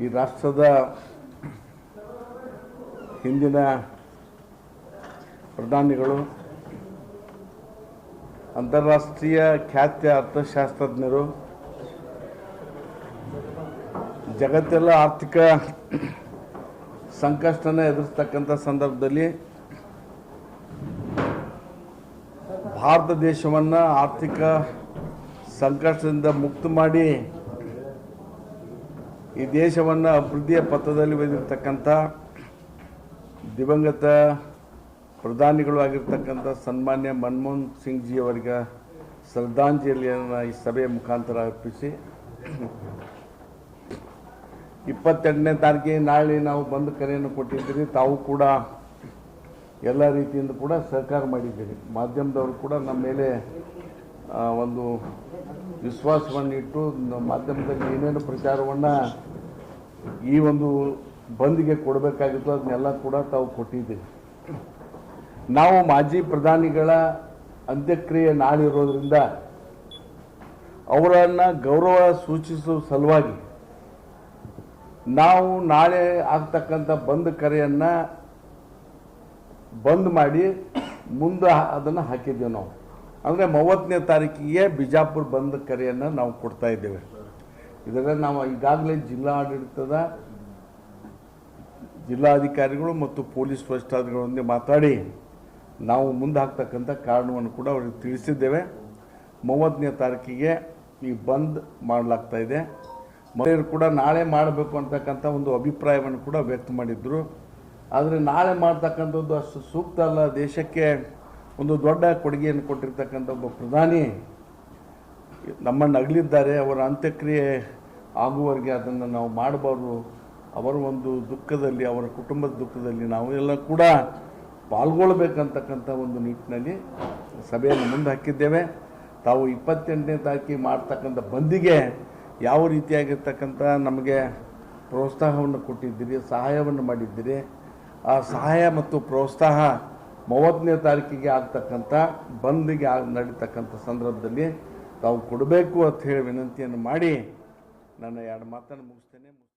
ಈ ರಾಷ್ಟ್ರದ ಹಿಂದಿನ ಪ್ರಧಾನಿಗಳು, ಅಂತಾರಾಷ್ಟ್ರೀಯ ಖ್ಯಾತಿಯ ಅರ್ಥಶಾಸ್ತ್ರಜ್ಞರು, ಜಗತ್ತೆಲ್ಲ ಆರ್ಥಿಕ ಸಂಕಷ್ಟನ ಎದುರಿಸ್ತಕ್ಕಂಥ ಸಂದರ್ಭದಲ್ಲಿ ಭಾರತ ದೇಶವನ್ನು ಆರ್ಥಿಕ ಸಂಕಷ್ಟದಿಂದ ಮುಕ್ತ ಮಾಡಿ ಈ ದೇಶವನ್ನು ಅಭಿವೃದ್ಧಿಯ ಪಥದಲ್ಲಿ ಒಯ್ದಿರ್ತಕ್ಕಂಥ ದಿವಂಗತ ಪ್ರಧಾನಿಗಳು ಆಗಿರ್ತಕ್ಕಂಥ ಸನ್ಮಾನ್ಯ ಮನಮೋಹನ್ ಸಿಂಗ್ ಜಿ ಅವರಿಗೆ ಶ್ರದ್ಧಾಂಜಲಿಯನ್ನು ಈ ಸಭೆಯ ಮುಖಾಂತರ ಅರ್ಪಿಸಿ. ಇಪ್ಪತ್ತೆಂಟನೇ ತಾರೀಕಿಗೆ ನಾಳೆ ನಾವು ಬಂದು ಕರೆಯನ್ನು ಕೊಟ್ಟಿದ್ದೀರಿ. ತಾವು ಕೂಡ ಎಲ್ಲ ರೀತಿಯಿಂದ ಕೂಡ ಸಹಕಾರ ಮಾಡಿದ್ದೀರಿ. ಮಾಧ್ಯಮದವರು ಕೂಡ ನಮ್ಮ ಮೇಲೆ ಒಂದು ವಿಶ್ವಾಸವನ್ನು ಇಟ್ಟು ಮಾಧ್ಯಮದಲ್ಲಿ ಏನೇನು ಪ್ರಚಾರವನ್ನು ಈ ಒಂದು ಬಂದ್ಗೆ ಕೊಡಬೇಕಾಗಿತ್ತು, ಅದನ್ನೆಲ್ಲ ಕೂಡ ತಾವು ಕೊಟ್ಟಿದ್ದೀವಿ ನಾವು ಮಾಜಿ ಪ್ರಧಾನಿಗಳ ಅಂತ್ಯಕ್ರಿಯೆ ನಾಳಿರೋದ್ರಿಂದ ಅವರನ್ನು ಗೌರವ ಸೂಚಿಸುವ ಸಲುವಾಗಿ ನಾವು ನಾಳೆ ಆಗ್ತಕ್ಕಂಥ ಬಂದ್ ಕರೆಯನ್ನು ಬಂದ್ ಮಾಡಿ ಮುಂದೆ ಅದನ್ನು ಹಾಕಿದ್ದೇವೆ ನಾವು. ಅಂದರೆ ಮೂವತ್ತನೇ ತಾರೀಕಿಗೆ ಬಿಜಾಪುರ ಬಂದ್ ಕರೆಯನ್ನು ನಾವು ಕೊಡ್ತಾ ಇದ್ದೇವೆ. ಇದರಲ್ಲಿ ನಾವು ಈಗಾಗಲೇ ಜಿಲ್ಲಾ ಆಡಳಿತದ ಜಿಲ್ಲಾಧಿಕಾರಿಗಳು ಮತ್ತು ಪೊಲೀಸ್ ವರಿಷ್ಠಾಧಿಕಾರಿಗಳೊಂದಿಗೆ ಮಾತಾಡಿ ನಾವು ಮುಂದೆ ಹಾಕ್ತಕ್ಕಂಥ ಕಾರಣವನ್ನು ಕೂಡ ಅವರಿಗೆ ತಿಳಿಸಿದ್ದೇವೆ. ಮೂವತ್ತನೇ ತಾರೀಕಿಗೆ ಈ ಬಂದ್ ಮಾಡಲಾಗ್ತಾ ಇದೆ. ಮಹಿಳೆಯರು ಕೂಡ ನಾಳೆ ಮಾಡಬೇಕು ಅಂತಕ್ಕಂಥ ಒಂದು ಅಭಿಪ್ರಾಯವನ್ನು ಕೂಡ ವ್ಯಕ್ತ ಮಾಡಿದ್ರು. ಆದರೆ ನಾಳೆ ಮಾಡ್ತಕ್ಕಂಥದ್ದು ಅಷ್ಟು ಸೂಕ್ತ ಅಲ್ಲ. ದೇಶಕ್ಕೆ ಒಂದು ದೊಡ್ಡ ಕೊಡುಗೆಯನ್ನು ಕೊಟ್ಟಿರ್ತಕ್ಕಂಥ ಒಬ್ಬ ಪ್ರಧಾನಿ ನಮ್ಮನ್ನು ಅಗಲಿದ್ದಾರೆ, ಅವರ ಅಂತ್ಯಕ್ರಿಯೆ ಆಗುವವರೆಗೆ ಅದನ್ನು ನಾವು ಮಾಡಬಾರ್ದು. ಅವರ ಒಂದು ದುಃಖದಲ್ಲಿ, ಅವರ ಕುಟುಂಬದ ದುಃಖದಲ್ಲಿ ನಾವು ಎಲ್ಲ ಕೂಡ ಪಾಲ್ಗೊಳ್ಬೇಕಂತಕ್ಕಂಥ ಒಂದು ನಿಟ್ಟಿನಲ್ಲಿ ಸಭೆಯನ್ನು ಮುಂದೆ ಹಾಕಿದ್ದೇವೆ ತಾವು ಇಪ್ಪತ್ತೆಂಟನೇ ತಾರೀಕಿಗೆ ಮಾಡ್ತಕ್ಕಂಥ ಬಂದಿಗೆ ಯಾವ ರೀತಿಯಾಗಿರ್ತಕ್ಕಂಥ ನಮಗೆ ಪ್ರೋತ್ಸಾಹವನ್ನು ಕೊಟ್ಟಿದ್ದೀರಿ, ಸಹಾಯವನ್ನು ಮಾಡಿದ್ದೀರಿ, ಆ ಸಹಾಯ ಮತ್ತು ಪ್ರೋತ್ಸಾಹ ಮೂವತ್ತನೇ ತಾರೀಕಿಗೆ ಆಗ್ತಕ್ಕಂಥ ಬಂದಿಗೆ ಆಗಿ ನಡೀತಕ್ಕಂಥ ಸಂದರ್ಭದಲ್ಲಿ ತಾವು ಕೊಡಬೇಕು ಅಂತ ಹೇಳಿ ವಿನಂತಿಯನ್ನು ಮಾಡಿ ನನ್ನ ಎರಡು ಮಾತನ್ನು ಮುಗಿಸ್ತೇನೆ.